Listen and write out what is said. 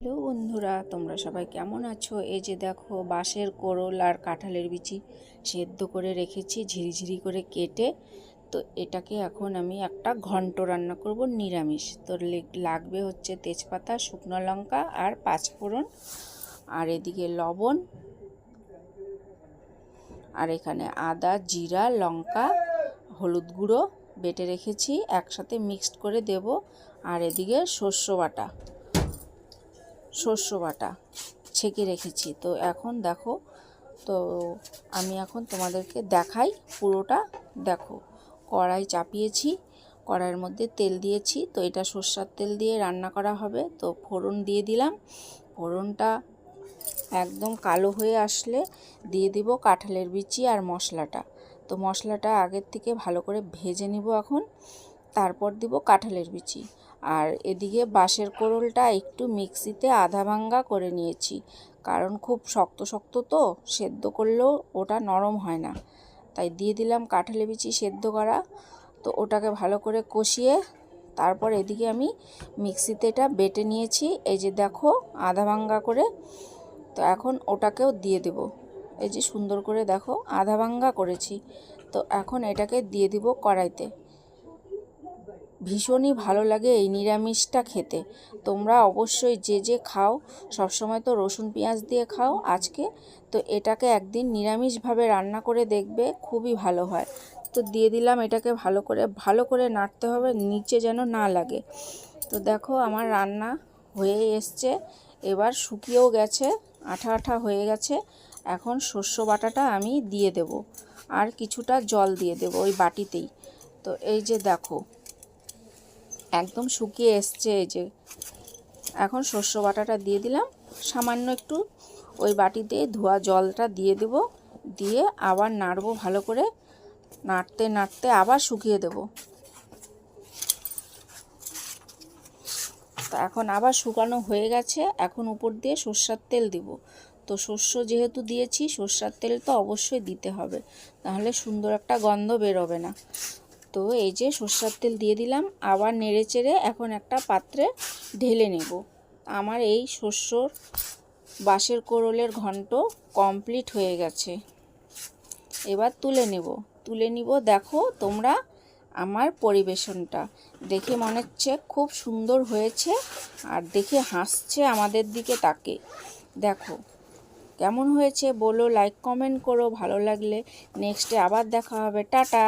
Hello বন্ধুরা, তোমরা সবাই কেমন আছো? এই যে দেখো, বাঁশের কোরল আর কাঁঠালের বিচি সেদ্ধ করে রেখেছি, ঝিরিঝিরি করে কেটে। তো এটাকে এখন আমি একটা ঘন্ট রান্না করব, নিরামিষ। তো লাগবে হচ্ছে তেজপাতা, শুকনো লঙ্কা আর পাঁচফোড়ন। আর এদিকে লবণ। আর এখানে আদা, জিরা, লঙ্কা, হলুদ গুঁড়ো বেটে রেখেছি। একসাথে মিক্সড করে দেব। আর এদিকে শস্য বাটা। শস্য বাটা ছেঁকে রেখেছি। তো এখন দেখো, তো আমি এখন তোমাদেরকে দেখাই পুরোটা। দেখো, কড়াই চাপিয়েছি, কড়াইয়ের মধ্যে তেল দিয়েছি। তো এটা সর্ষার তেল দিয়ে রান্না করা হবে। তো ফোড়ন দিয়ে দিলাম। ফোড়নটা একদম কালো হয়ে আসলে দিয়ে দিব কাঁঠালের বিচি আর মশলাটা। তো মশলাটা আগের থেকে ভালো করে ভেজে নিব এখন। তারপর দিব কাঁঠালের বিচি। আর এদিকে বাঁশের কোরলটা একটু মিক্সিতে আধা ভাঙ্গা করে নিয়েছি। কারণ খুব শক্ত শক্ত তো, সেদ্ধ করলেও ওটা নরম হয় না। তাই দিয়ে দিলাম কাঁঠালের বিচি সেদ্ধ করা। তো ওটাকে ভালো করে কষিয়ে তারপর এদিকে আমি মিক্সিতে এটা বেটে নিয়েছি। এই যে দেখো, আধা ভাঙ্গা করে। তো এখন ওটাকেও দিয়ে দেব। এই যে সুন্দর করে দেখো, আধা ভাঙ্গা করেছি। তো এখন এটাকে দিয়ে দিব কড়াইতে। ভীষণই ভালো লাগে এই নিরামিষটা খেতে। তোমরা অবশ্যই যে যে খাও, সবসময় তো রসুন পেঁয়াজ দিয়ে খাও আজকে, তো এটাকে একদিন নিরামিষভাবে রান্না করে দেখবে, খুবই ভালো হয়। তো দিয়ে দিলাম এটাকে ভালো করে ভালো করে নাড়তে হবে, নিচে যেন না লাগে। তো দেখো আমার রান্না হয়ে এসছে, এবার শুকিয়েও গেছে, আঠা আঠা হয়ে গেছে, এখন শস্য বাটাটা আমি দিয়ে দেব। আর কিছুটা জল দিয়ে দেব ওই বাটিতেই। তো এই যে দেখো একদম শুকিয়ে এসছে এই যে। এখন শস্য বাটাটা দিয়ে দিলাম। সামান্য একটু ওই বাটিতে ধোয়া জলটা দিয়ে দেব। দিয়ে আবার নাড়বো ভালো করে। নাড়তে নাড়তে আবার শুকিয়ে দেব। তো এখন আবার শুকানো হয়ে গেছে। এখন উপর দিয়ে সর্ষার তেল দিব। তো শস্য যেহেতু দিয়েছি, সর্ষার তেল তো অবশ্যই দিতে হবে। তাহলে সুন্দর একটা গন্ধ বেরোবে না। তো এই যে সর্ষার তেল দিয়ে দিলাম, আবার নেড়ে চেড়ে এখন একটা পাত্রে ঢেলে নেব। আমার এই শস্যর বাঁশের কোরলের ঘন্ট কমপ্লিট হয়ে গেছে। এবার তুলে নেব। তুলে নিব, দেখো তোমরা আমার পরিবেশনটা। দেখে মনে হচ্ছে খুব সুন্দর হয়েছে আর দেখে হাসছে আমাদের দিকে তাকে। দেখো কেমন হয়েছে বলো লাইক কমেন্ট করো। ভালো লাগলে নেক্সটে আবার দেখা হবে। টাটা!